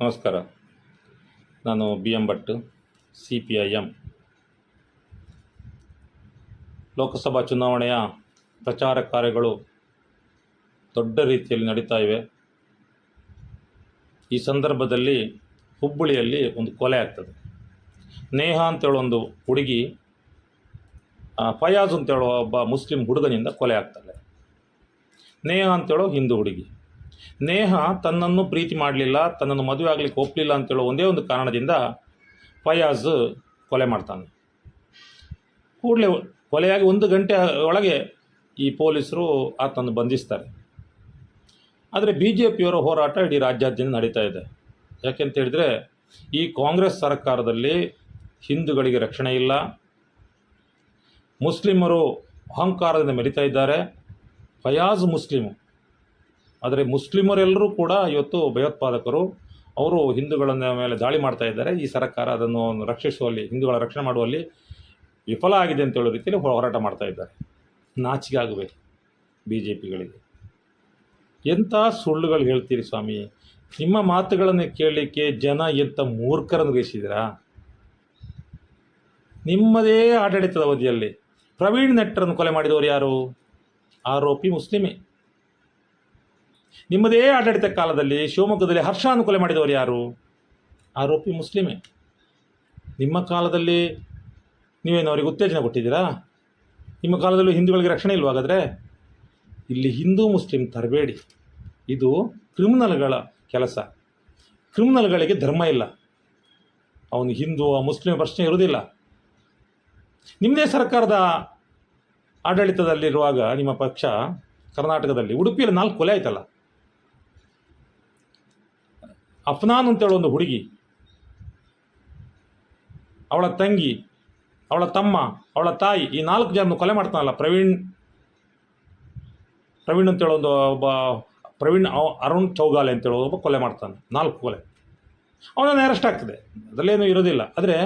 ನಮಸ್ಕಾರ. ನಾನು B M Bhat C P I M Lok Sabha ಚುನಾವಣೆಯ ಪ್ರಚಾರ ಕಾರ್ಯಗಳು ದೊಡ್ಡ ರೀತಿಯಲ್ಲಿ ನಡೀತಾ ಇವೆ. ಈ ಸಂದರ್ಭದಲ್ಲಿ ಹುಬ್ಬಳ್ಳಿಯಲ್ಲಿ ಒಂದು ಕೊಲೆ ಆಗ್ತದೆ. ನೇಹ ಅಂತೇಳೋ ಒಂದು ಹುಡುಗಿ ಫಯಾಜ್ ಅಂತೇಳೋ ಒಬ್ಬ ಮುಸ್ಲಿಂ ಹುಡುಗನಿಂದ ಕೊಲೆ ಆಗ್ತಾಳೆ ನೇಹ ಅಂತೇಳೋ ಹಿಂದೂ ಹುಡುಗಿ. ನೇಹ ತನ್ನನ್ನು ಪ್ರೀತಿ ಮಾಡಲಿಲ್ಲ, ತನ್ನನ್ನು ಮದುವೆ ಆಗಲಿಕ್ಕೆ ಒಪ್ಪಲಿಲ್ಲ ಅಂತೇಳೋ ಒಂದೇ ಒಂದು ಕಾರಣದಿಂದ ಫಯಾಜ್ ಕೊಲೆ ಮಾಡ್ತಾನೆ. ಕೂಡಲೇ ಕೊಲೆಯಾಗಿ ಒಂದು ಗಂಟೆ ಒಳಗೆ ಈ ಪೊಲೀಸರು ಆತನನ್ನು ಬಂಧಿಸ್ತಾರೆ. ಆದರೆ ಬಿ ಜೆ ಪಿಯವರ ಹೋರಾಟ ಇಡೀ ರಾಜ್ಯಾದ್ಯಂತ ನಡೀತಾ ಇದೆ. ಯಾಕೆಂತ ಹೇಳಿದರೆ, ಈ ಕಾಂಗ್ರೆಸ್ ಸರ್ಕಾರದಲ್ಲಿ ಹಿಂದೂಗಳಿಗೆ ರಕ್ಷಣೆ ಇಲ್ಲ. ಮುಸ್ಲಿಮರು ಅಹಂಕಾರದಿಂದ ಮೆರಿತಾ ಇದ್ದಾರೆ. ಫಯಾಜ್ ಮುಸ್ಲಿಮು ಆದರೆ ಮುಸ್ಲಿಮರೆಲ್ಲರೂ ಕೂಡ ಇವತ್ತು ಭಯೋತ್ಪಾದಕರು, ಅವರು ಹಿಂದೂಗಳ ಮೇಲೆ ದಾಳಿ ಮಾಡ್ತಾ ಇದ್ದಾರೆ. ಈ ಸರ್ಕಾರ ಅದನ್ನು ರಕ್ಷಿಸುವಲ್ಲಿ, ಹಿಂದೂಗಳ ರಕ್ಷಣೆ ಮಾಡುವಲ್ಲಿ ವಿಫಲ ಆಗಿದೆ ಅಂತ ಹೇಳೋ ರೀತಿಯಲ್ಲಿ ಹೋರಾಟ ಮಾಡ್ತಾ ಇದ್ದಾರೆ. ನಾಚಿಗೆ ಆಗಬೇಕು ಬಿ ಜೆ ಪಿಗಳಿಗೆ ಎಂಥ ಸುಳ್ಳುಗಳು ಹೇಳ್ತೀರಿ ಸ್ವಾಮಿ? ನಿಮ್ಮ ಮಾತುಗಳನ್ನು ಕೇಳಲಿಕ್ಕೆ ಜನ ಎಂಥ ಮೂರ್ಖರನ್ನು ಗೈಸಿದ್ದೀರಾ ನಿಮ್ಮದೇ ಆಡಳಿತದ ಅವಧಿಯಲ್ಲಿ ಪ್ರವೀಣ್ ನೆಟ್ಟರನ್ನು ಕೊಲೆ ಮಾಡಿದವರು ಯಾರು? ಆರೋಪಿ ಮುಸ್ಲಿಮೇ. ನಿಮ್ಮದೇ ಆಡಳಿತ ಕಾಲದಲ್ಲಿ ಶಿವಮೊಗ್ಗದಲ್ಲಿ ಹರ್ಷ ಅನುಕೂಲ ಮಾಡಿದವರು ಯಾರು? ಆರೋಪಿ ಮುಸ್ಲಿಮೇ. ನಿಮ್ಮ ಕಾಲದಲ್ಲಿ ನೀವೇನು ಅವರಿಗೆ ಉತ್ತೇಜನ ಕೊಟ್ಟಿದ್ದೀರಾ? ನಿಮ್ಮ ಕಾಲದಲ್ಲೂ ಹಿಂದೂಗಳಿಗೆ ರಕ್ಷಣೆ ಇಲ್ವ ಹಾಗಾದರೆ? ಇಲ್ಲಿ ಹಿಂದೂ ಮುಸ್ಲಿಂ ತರಬೇಡಿ. ಇದು ಕ್ರಿಮಿನಲ್ಗಳ ಕೆಲಸ. ಕ್ರಿಮಿನಲ್ಗಳಿಗೆ ಧರ್ಮ ಇಲ್ಲ. ಅವನು ಹಿಂದೂ ಮುಸ್ಲಿಂ ಪ್ರಶ್ನೆ ಇರುವುದಿಲ್ಲ. ನಿಮ್ಮದೇ ಸರ್ಕಾರದ ಆಡಳಿತದಲ್ಲಿರುವಾಗ ನಿಮ್ಮ ಪಕ್ಷ ಕರ್ನಾಟಕದಲ್ಲಿ, ಉಡುಪಿಯಲ್ಲಿ ನಾಲ್ಕು ಕೊಲೆ ಆಯ್ತಲ್ಲ? ಅಫ್ನಾನ್ ಅಂತೇಳೋ ಒಂದು ಹುಡುಗಿ, ಅವಳ ತಂಗಿ, ಅವಳ ತಮ್ಮ, ಅವಳ ತಾಯಿ ಈ ನಾಲ್ಕು ಜನ ಕೊಲೆ ಮಾಡ್ತಾನಲ್ಲ, ಪ್ರವೀಣ್ ಪ್ರವೀಣ್ ಅಂತೇಳಿ ಒಂದು, ಒಬ್ಬ ಪ್ರವೀಣ್ ಅರುಣ್ ಚೌಗಾಲೆ ಅಂತೇಳೋ ಒಬ್ಬ ಕೊಲೆ ಮಾಡ್ತಾನೆ, ನಾಲ್ಕು ಕೊಲೆ. ಅವನನ್ನು ಅರೆಸ್ಟ್ ಆಗ್ತದೆ, ಅದರಲ್ಲೇನು ಇರೋದಿಲ್ಲ. ಆದರೆ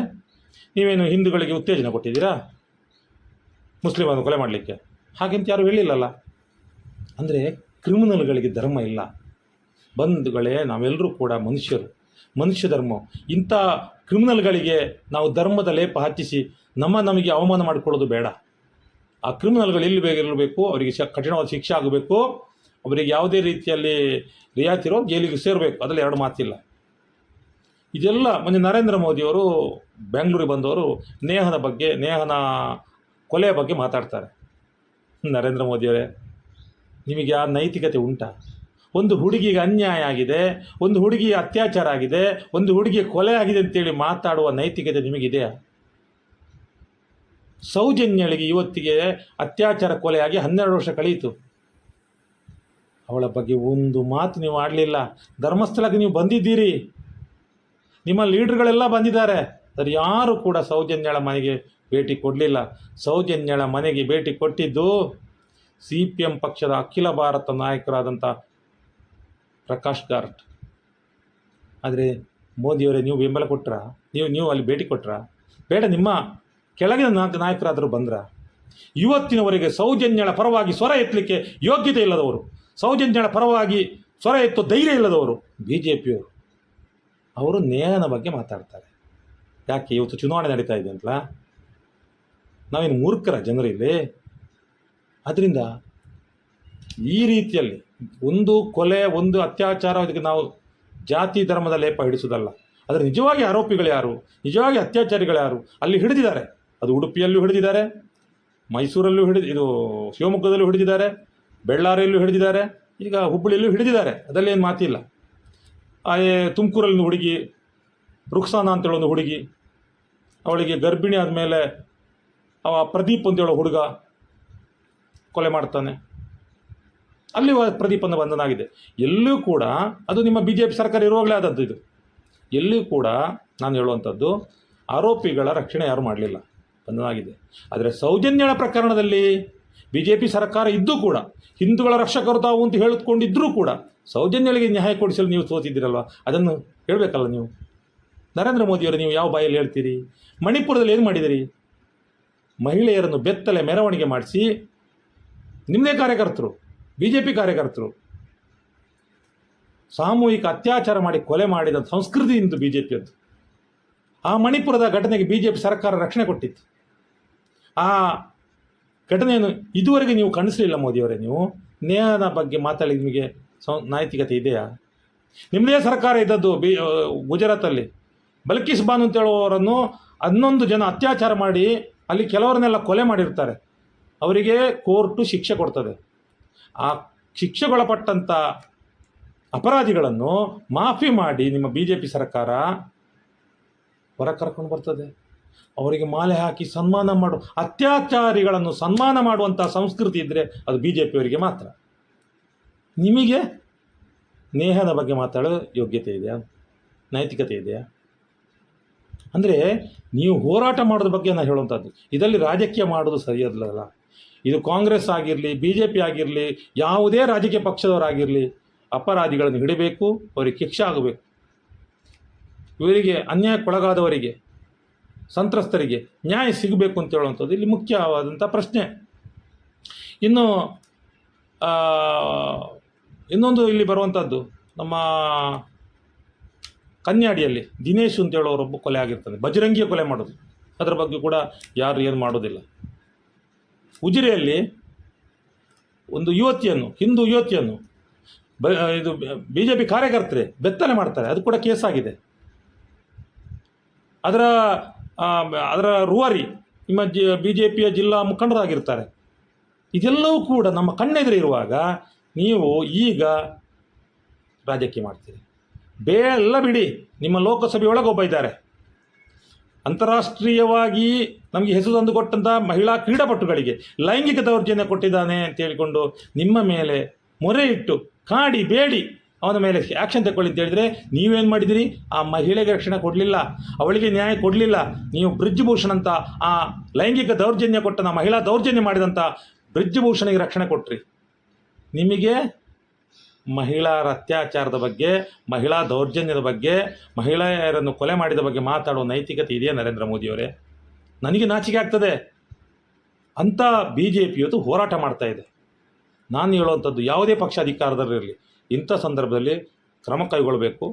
ನೀವೇನು ಹಿಂದೂಗಳಿಗೆ ಉತ್ತೇಜನ ಕೊಟ್ಟಿದ್ದೀರಾ? ಮುಸ್ಲಿಮನ್ನು ಕೊಲೆ ಮಾಡಲಿಕ್ಕೆ? ಹಾಗೆಂತ ಯಾರು ಹೇಳಿಲ್ಲಲ್ಲ. ಅಂದರೆ ಕ್ರಿಮಿನಲ್ಗಳಿಗೆ ಧರ್ಮ ಇಲ್ಲ. ಬಂಧುಗಳೇ, ನಾವೆಲ್ಲರೂ ಕೂಡ ಮನುಷ್ಯರು. ಮನುಷ್ಯ ಧರ್ಮ. ಇಂಥ ಕ್ರಿಮಿನಲ್ಗಳಿಗೆ ನಾವು ಧರ್ಮದ ಲೇಪ ಹಚ್ಚಿಸಿ ನಮ್ಮ ನಮಗೆ ಅವಮಾನ ಮಾಡಿಕೊಳ್ಳೋದು ಬೇಡ. ಆ ಕ್ರಿಮಿನಲ್ಗಳು ಎಲ್ಲಿ ಬೇಗ ಇರಬೇಕು, ಅವರಿಗೆ ಶ ಕಠಿಣವಾದ ಶಿಕ್ಷೆ ಆಗಬೇಕು, ಅವರಿಗೆ ಯಾವುದೇ ರೀತಿಯಲ್ಲಿ ರಿಯಾಯಿತಿ ಇರೋ ಜೈಲಿಗೆ ಸೇರಬೇಕು, ಅದರಲ್ಲಿ ಎರಡು ಮಾತಿಲ್ಲ. ಇದೆಲ್ಲ ಮೊನ್ನೆ ನರೇಂದ್ರ ಮೋದಿಯವರು ಬೆಂಗಳೂರಿಗೆ ಬಂದವರು ನೇಹನ ಬಗ್ಗೆ, ನೇಹನ ಕೊಲೆಯ ಬಗ್ಗೆ ಮಾತಾಡ್ತಾರೆ. ನರೇಂದ್ರ ಮೋದಿಯವರೇ, ನಿಮಗೆ ಆ ನೈತಿಕತೆ ಉಂಟಾ? ಒಂದು ಹುಡುಗಿಗೆ ಅನ್ಯಾಯ ಆಗಿದೆ, ಒಂದು ಹುಡುಗಿಯ ಅತ್ಯಾಚಾರ ಆಗಿದೆ, ಒಂದು ಹುಡುಗಿಯ ಕೊಲೆ ಆಗಿದೆ ಅಂತೇಳಿ ಮಾತಾಡುವ ನೈತಿಕತೆ ನಿಮಗಿದೆಯಾ? ಸೌಜನ್ಯಳಿಗೆ ಇವತ್ತಿಗೆ ಅತ್ಯಾಚಾರ ಕೊಲೆಯಾಗಿ ಹನ್ನೆರಡು ವರ್ಷ ಕಳೆಯಿತು ಅವಳ ಬಗ್ಗೆ ಒಂದು ಮಾತು ನೀವು ಆಡಲಿಲ್ಲ. ಧರ್ಮಸ್ಥಳಕ್ಕೆ ನೀವು ಬಂದಿದ್ದೀರಿ. ನಿಮ್ಮ ಲೀಡ್ರ್ಗಳೆಲ್ಲ ಬಂದಿದ್ದಾರೆ. ಅದು ಯಾರು ಕೂಡ ಸೌಜನ್ಯಳ ಮನೆಗೆ ಭೇಟಿ ಕೊಡಲಿಲ್ಲ. ಸೌಜನ್ಯಳ ಮನೆಗೆ ಭೇಟಿ ಕೊಟ್ಟಿದ್ದು ಸಿ ಪಿ ಎಂ ಪಕ್ಷದ ಅಖಿಲ ಭಾರತ ನಾಯಕರಾದಂಥ ಪ್ರಕಾಶ್ ಗಾರ್ಟ್. ಆದರೆ ಮೋದಿಯವರೇ, ನೀವು ಬೆಂಬಲ ಕೊಟ್ರ? ನೀವು ನೀವು ಅಲ್ಲಿ ಭೇಟಿ ಕೊಟ್ರ? ಬೇಡ, ನಿಮ್ಮ ಕೆಳಗಿನ ನಾಲ್ಕು ನಾಯಕರಾದರೂ ಬಂದ್ರ? ಇವತ್ತಿನವರೆಗೆ ಸೌಜನ್ಯಳ ಪರವಾಗಿ ಸ್ವರ ಎತ್ತಲಿಕ್ಕೆ ಯೋಗ್ಯತೆ ಇಲ್ಲದವರು, ಸೌಜನ್ಯಳ ಪರವಾಗಿ ಸ್ವರ ಎತ್ತೋ ಧೈರ್ಯ ಇಲ್ಲದವರು ಬಿ ಜೆ ಪಿಯವರು ಅವರು ನೇಹನ ಬಗ್ಗೆ ಮಾತಾಡ್ತಾರೆ. ಯಾಕೆ, ಇವತ್ತು ಚುನಾವಣೆ ನಡೀತಾ ಇದೆ ಅಂತಲ್ಲ ನಾವೇನು ಮೂರ್ಖರ ಜನರಿಲ್ಲಿ? ಅದರಿಂದ ಈ ರೀತಿಯಲ್ಲಿ ಒಂದು ಕೊಲೆ, ಒಂದು ಅತ್ಯಾಚಾರ ಇದಕ್ಕೆ ನಾವು ಜಾತಿ ಧರ್ಮದ ಲೇಪ ಹಿಡಿಸೋದಲ್ಲ ಆದರೆ ನಿಜವಾಗಿ ಆರೋಪಿಗಳು ಯಾರು? ನಿಜವಾಗಿ ಅತ್ಯಾಚಾರಿಗಳು ಯಾರು? ಅಲ್ಲಿ ಹಿಡಿದಿದ್ದಾರೆ. ಅದು ಉಡುಪಿಯಲ್ಲೂ ಹಿಡಿದಿದ್ದಾರೆ, ಮೈಸೂರಲ್ಲೂ ಹಿಡಿದು ಇದು ಶಿವಮೊಗ್ಗದಲ್ಲೂ ಹಿಡಿದಿದ್ದಾರೆ, ಬೆಳ್ಳಾರಿಯಲ್ಲೂ ಹಿಡಿದಿದ್ದಾರೆ, ಈಗ ಹುಬ್ಬಳ್ಳಿಯಲ್ಲೂ ಹಿಡಿದಿದ್ದಾರೆ. ಅದರಲ್ಲಿ ಏನು ಮಾತಿಲ್ಲ. ತುಮಕೂರಲ್ಲಿ ಹುಡುಗಿ, ರುಕ್ಸಾನ ಅಂತೇಳೋ ಒಂದು ಹುಡುಗಿ, ಅವಳಿಗೆ ಗರ್ಭಿಣಿ ಆದಮೇಲೆ ಅವ ಪ್ರದೀಪ್ ಅಂತೇಳೋ ಹುಡುಗ ಕೊಲೆ ಮಾಡ್ತಾನೆ. ಅಲ್ಲಿ ಪ್ರದೀಪನ ಬಂಧನ ಆಗಿದೆ ಎಲ್ಲೂ ಕೂಡ ಅದು ನಿಮ್ಮ ಬಿ ಜೆ ಪಿ ಸರ್ಕಾರ ಇರುವಾಗಲೇ ಆದದ್ದು ಇದು. ಎಲ್ಲೂ ಕೂಡ ನಾನು ಹೇಳುವಂಥದ್ದು, ಆರೋಪಿಗಳ ರಕ್ಷಣೆ ಯಾರು ಮಾಡಲಿಲ್ಲ. ಬಂಧನ ಆಗಿದೆ ಆದರೆ ಸೌಜನ್ಯಳ ಪ್ರಕರಣದಲ್ಲಿ ಬಿ ಜೆ ಪಿ ಸರ್ಕಾರ ಇದ್ದೂ ಕೂಡ, ಹಿಂದೂಗಳ ರಕ್ಷಕರು ತಾವು ಅಂತ ಹೇಳಿಕೊಂಡಿದ್ದರೂ ಕೂಡ ಸೌಜನ್ಯಳಿಗೆ ನ್ಯಾಯ ಕೊಡಿಸಲು ನೀವು ಸೋತಿದ್ದೀರಲ್ವ? ಅದನ್ನು ಹೇಳಬೇಕಲ್ಲ ನೀವು. ನರೇಂದ್ರ ಮೋದಿಯವರು ನೀವು ಯಾವ ಬಾಯಲ್ಲಿ ಹೇಳ್ತೀರಿ? ಮಣಿಪುರದಲ್ಲಿ ಏನು ಮಾಡಿದಿರಿ? ಮಹಿಳೆಯರನ್ನು ಬೆತ್ತಲೆ ಮೆರವಣಿಗೆ ಮಾಡಿಸಿ ನಿಮ್ಮದೇ ಕಾರ್ಯಕರ್ತರು ಬಿ ಜೆ ಪಿ ಕಾರ್ಯಕರ್ತರು ಸಾಮೂಹಿಕ ಅತ್ಯಾಚಾರ ಮಾಡಿ ಕೊಲೆ ಮಾಡಿದ ಸಂಸ್ಕೃತಿ ಇಂದು ಬಿ ಜೆ ಪಿಯದ್ದು ಆ ಮಣಿಪುರದ ಘಟನೆಗೆ ಬಿ ಜೆ ಪಿ ಸರ್ಕಾರ ರಕ್ಷಣೆ ಕೊಟ್ಟಿತ್ತು. ಆ ಘಟನೆಯನ್ನು ಇದುವರೆಗೆ ನೀವು ಕಾಣಿಸಲಿಲ್ಲ ಮೋದಿಯವರೇ ನೀವು. ನೇಹದ ಬಗ್ಗೆ ಮಾತಾಡಿ ನಿಮಗೆ ನೈತಿಕತೆ ಇದೆಯಾ? ನಿಮ್ಮದೇ ಸರ್ಕಾರ ಇದ್ದದ್ದು ಬಿ ಗುಜರಾತಲ್ಲಿ. ಬಲ್ಕಿಸ್ ಬಾನು ಅಂತ ಹೇಳುವವರನ್ನು ಹನ್ನೊಂದು ಜನ ಅತ್ಯಾಚಾರ ಮಾಡಿ ಅಲ್ಲಿ ಕೆಲವರನ್ನೆಲ್ಲ ಕೊಲೆ ಮಾಡಿರ್ತಾರೆ. ಅವರಿಗೆ ಕೋರ್ಟು ಶಿಕ್ಷೆ ಕೊಡ್ತದೆ. ಆ ಶಿಕ್ಷೆಗೊಳಪಟ್ಟಂಥ ಅಪರಾಧಿಗಳನ್ನು ಮಾಫಿ ಮಾಡಿ ನಿಮ್ಮ ಬಿ ಜೆ ಪಿ ಸರ್ಕಾರ ಹೊರ ಕರ್ಕೊಂಡು ಬರ್ತದೆ. ಅವರಿಗೆ ಮಾಲೆ ಹಾಕಿ ಸನ್ಮಾನ ಮಾಡು, ಅತ್ಯಾಚಾರಿಗಳನ್ನು ಸನ್ಮಾನ ಮಾಡುವಂಥ ಸಂಸ್ಕೃತಿ ಇದ್ದರೆ ಅದು ಬಿ ಜೆ ಪಿಯವರಿಗೆ ಮಾತ್ರ. ನಿಮಗೆ ನೇಹದ ಬಗ್ಗೆ ಮಾತಾಡೋ ಯೋಗ್ಯತೆ ಇದೆಯಾ? ನೈತಿಕತೆ ಇದೆಯಾ? ಅಂದರೆ ನೀವು ಹೋರಾಟ ಮಾಡೋದ್ರ ಬಗ್ಗೆ ನಾನು ಹೇಳುವಂಥದ್ದು ಇದರಲ್ಲಿ ರಾಜಕೀಯ ಮಾಡೋದು ಸರಿಯಲ್ಲ ಇದು ಕಾಂಗ್ರೆಸ್ ಆಗಿರಲಿ ಬಿ ಜೆ ಪಿ ಆಗಿರಲಿ, ಯಾವುದೇ ರಾಜಕೀಯ ಪಕ್ಷದವರಾಗಿರಲಿ, ಅಪರಾಧಿಗಳನ್ನು ಹಿಡಿಬೇಕು, ಅವರಿಗೆ ಶಿಕ್ಷೆ ಆಗಬೇಕು. ಇವರಿಗೆ ಅನ್ಯಾಯಕ್ಕೊಳಗಾದವರಿಗೆ ಸಂತ್ರಸ್ತರಿಗೆ ನ್ಯಾಯ ಸಿಗಬೇಕು ಅಂತ ಹೇಳುವಂಥದ್ದು ಇಲ್ಲಿ ಮುಖ್ಯವಾದಂಥ ಪ್ರಶ್ನೆ. ಇನ್ನು ಇನ್ನೊಂದು ಇಲ್ಲಿ ಬರುವಂಥದ್ದು, ನಮ್ಮ ಕನ್ಯಾಡಿಯಲ್ಲಿ ದಿನೇಶ್ ಅಂತ ಹೇಳೋರೊಬ್ಬ ಕೊಲೆ ಆಗಿರ್ತದೆ. ಬಜರಂಗಿಯ ಕೊಲೆ ಮಾಡೋದು. ಅದರ ಬಗ್ಗೆ ಕೂಡ ಯಾರು ಏನು ಮಾಡೋದಿಲ್ಲ. ಉಜಿರೆಯಲ್ಲಿ ಒಂದು ಯುವತಿಯನ್ನು, ಹಿಂದೂ ಯುವತಿಯನ್ನು, ಬ ಇದು ಬಿ ಜೆ ಪಿ ಕಾರ್ಯಕರ್ತರೆ ಬೆತ್ತನೆ ಮಾಡ್ತಾರೆ. ಅದು ಕೂಡ ಕೇಸ್ ಆಗಿದೆ ಅದರ ಅದರ ರೂವಾರಿ ನಿಮ್ಮ ಜಿ ಬಿ ಜೆ ಪಿಯ ಜಿಲ್ಲಾ ಮುಖಂಡರಾಗಿರ್ತಾರೆ. ಇದೆಲ್ಲವೂ ಕೂಡ ನಮ್ಮ ಕಣ್ಣೆದುರು ಇರುವಾಗ ನೀವು ಈಗ ರಾಜಕೀಯ ಮಾಡ್ತೀರಿ. ಬೇ ಎಲ್ಲ ಬಿಡಿ, ನಿಮ್ಮ ಲೋಕಸಭೆಯೊಳಗೆ ಒಬ್ಬ ಇದ್ದಾರೆ. ಅಂತಾರಾಷ್ಟ್ರೀಯವಾಗಿ ನಮಗೆ ಹೆಸರು ತಂದು ಕೊಟ್ಟಂಥ ಮಹಿಳಾ ಕ್ರೀಡಾಪಟುಗಳಿಗೆ ಲೈಂಗಿಕ ದೌರ್ಜನ್ಯ ಕೊಟ್ಟಿದ್ದಾನೆ ಅಂತ ಹೇಳಿಕೊಂಡು ನಿಮ್ಮ ಮೇಲೆ ಮೊರೆ ಇಟ್ಟು ಕಾಡಿ ಬೇಡಿ ಅವನ ಮೇಲೆ ಆ್ಯಕ್ಷನ್ ತಗೊಳ್ಳಿ ಅಂತ ಹೇಳಿದರೆ ನೀವೇನು ಮಾಡಿದಿರಿ? ಆ ಮಹಿಳೆಗೆ ರಕ್ಷಣೆ ಕೊಡಲಿಲ್ಲ, ಅವಳಿಗೆ ನ್ಯಾಯ ಕೊಡಲಿಲ್ಲ, ನೀವು ಬ್ರಿಜ್ ಭೂಷಣ್ ಅಂತ ಆ ಲೈಂಗಿಕ ದೌರ್ಜನ್ಯ ಕೊಟ್ಟನ ಮಹಿಳಾ ದೌರ್ಜನ್ಯ ಮಾಡಿದಂಥ ಬ್ರಿಜ್ ಭೂಷಣಿಗೆ ರಕ್ಷಣೆ ಕೊಟ್ರಿ. ನಿಮಗೆ ಮಹಿಳಾರ ಅತ್ಯಾಚಾರದ ಬಗ್ಗೆ, ಮಹಿಳಾ ದೌರ್ಜನ್ಯದ ಬಗ್ಗೆ, ಮಹಿಳೆಯರನ್ನು ಕೊಲೆ ಮಾಡಿದ ಬಗ್ಗೆ ಮಾತಾಡುವ ನೈತಿಕತೆ ಇದೆಯಾ ನರೇಂದ್ರ ಮೋದಿಯವರೇ? ನನಗೆ ನಾಚಿಕೆ ಆಗ್ತದೆ. ಅಂಥ ಬಿ ಜೆ ಪಿ ಇವತ್ತು ಹೋರಾಟ ಮಾಡ್ತಾ ಇದೆ. ನಾನು ಹೇಳುವಂಥದ್ದು ಯಾವುದೇ ಪಕ್ಷ ಅಧಿಕಾರದಲ್ಲಿರಲಿ ಇಂಥ ಸಂದರ್ಭದಲ್ಲಿ ಕ್ರಮ ಕೈಗೊಳ್ಳಬೇಕು,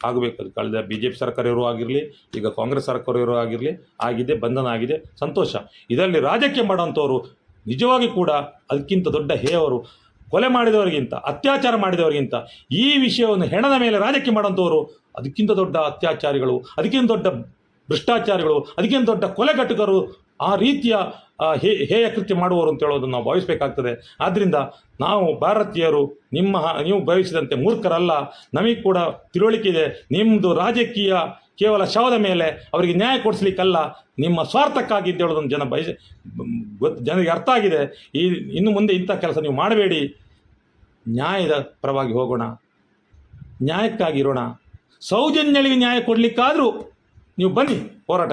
ಆಗಬೇಕು. ಅದು ಕಳೆದ ಬಿ ಜೆ ಪಿ ಸರ್ಕಾರ ಇರೋ ಆಗಿರಲಿ, ಈಗ ಕಾಂಗ್ರೆಸ್ ಸರ್ಕಾರ ಇರೋ ಆಗಿರಲಿ, ಆಗಿದೆ, ಬಂಧನ ಆಗಿದೆ, ಸಂತೋಷ. ಇದರಲ್ಲಿ ರಾಜಕೀಯ ಮಾಡುವಂಥವ್ರು ನಿಜವಾಗಿ ಕೂಡ ಅದಕ್ಕಿಂತ ದೊಡ್ಡ ಹೇಯವರು ಕೊಲೆ ಮಾಡಿದವರಿಗಿಂತ, ಅತ್ಯಾಚಾರ ಮಾಡಿದವರಿಗಿಂತ ಈ ವಿಷಯವನ್ನು ಹೆಣದ ಮೇಲೆ ರಾಜಕೀಯ ಮಾಡುವಂಥವರು ಅದಕ್ಕಿಂತ ದೊಡ್ಡ ಅತ್ಯಾಚಾರಿಗಳು, ಅದಕ್ಕಿಂತ ದೊಡ್ಡ ಭ್ರಷ್ಟಾಚಾರಿಗಳು, ಅದಕ್ಕಿಂತ ದೊಡ್ಡ ಕೊಲೆಗಟ್ಟುಕರು ಆ ರೀತಿಯ ಹೇ, ಹೇಯ ಕೃತ್ಯ ಅಂತ ಹೇಳೋದನ್ನು ನಾವು ಭಾವಿಸಬೇಕಾಗ್ತದೆ. ಆದ್ದರಿಂದ ನಾವು ಭಾರತೀಯರು, ನಿಮ್ಮ, ನೀವು ಭಾವಿಸಿದಂತೆ ಮೂರ್ಖರಲ್ಲ. ನಮಗೆ ಕೂಡ ತಿಳುವಳಿಕೆ ಇದೆ. ನಿಮ್ಮದು ರಾಜಕೀಯ ಕೇವಲ ಶವದ ಮೇಲೆ ಅವರಿಗೆ ನ್ಯಾಯ ಕೊಡಿಸ್ಲಿಕ್ಕಲ್ಲ, ನಿಮ್ಮ ಸ್ವಾರ್ಥಕ್ಕಾಗಿ ಅಂತ ಹೇಳೋದನ್ನು ಜನ ಬಯಸ ಜನರಿಗೆ ಅರ್ಥ ಆಗಿದೆ. ಈ, ಇನ್ನು ಮುಂದೆ ಇಂಥ ಕೆಲಸ ನೀವು ಮಾಡಬೇಡಿ. ನ್ಯಾಯದ ಪರವಾಗಿ ಹೋಗೋಣ. ನ್ಯಾಯಕ್ಕಾಗಿ ಇರೋಣ. ಸೌಜನ್ಯಗಳಿಗೆ ನ್ಯಾಯ ಕೊಡಲಿಕ್ಕಾದರೂ ನೀವು ಬನ್ನಿ ಹೋರಾಟಕ್ಕೆ.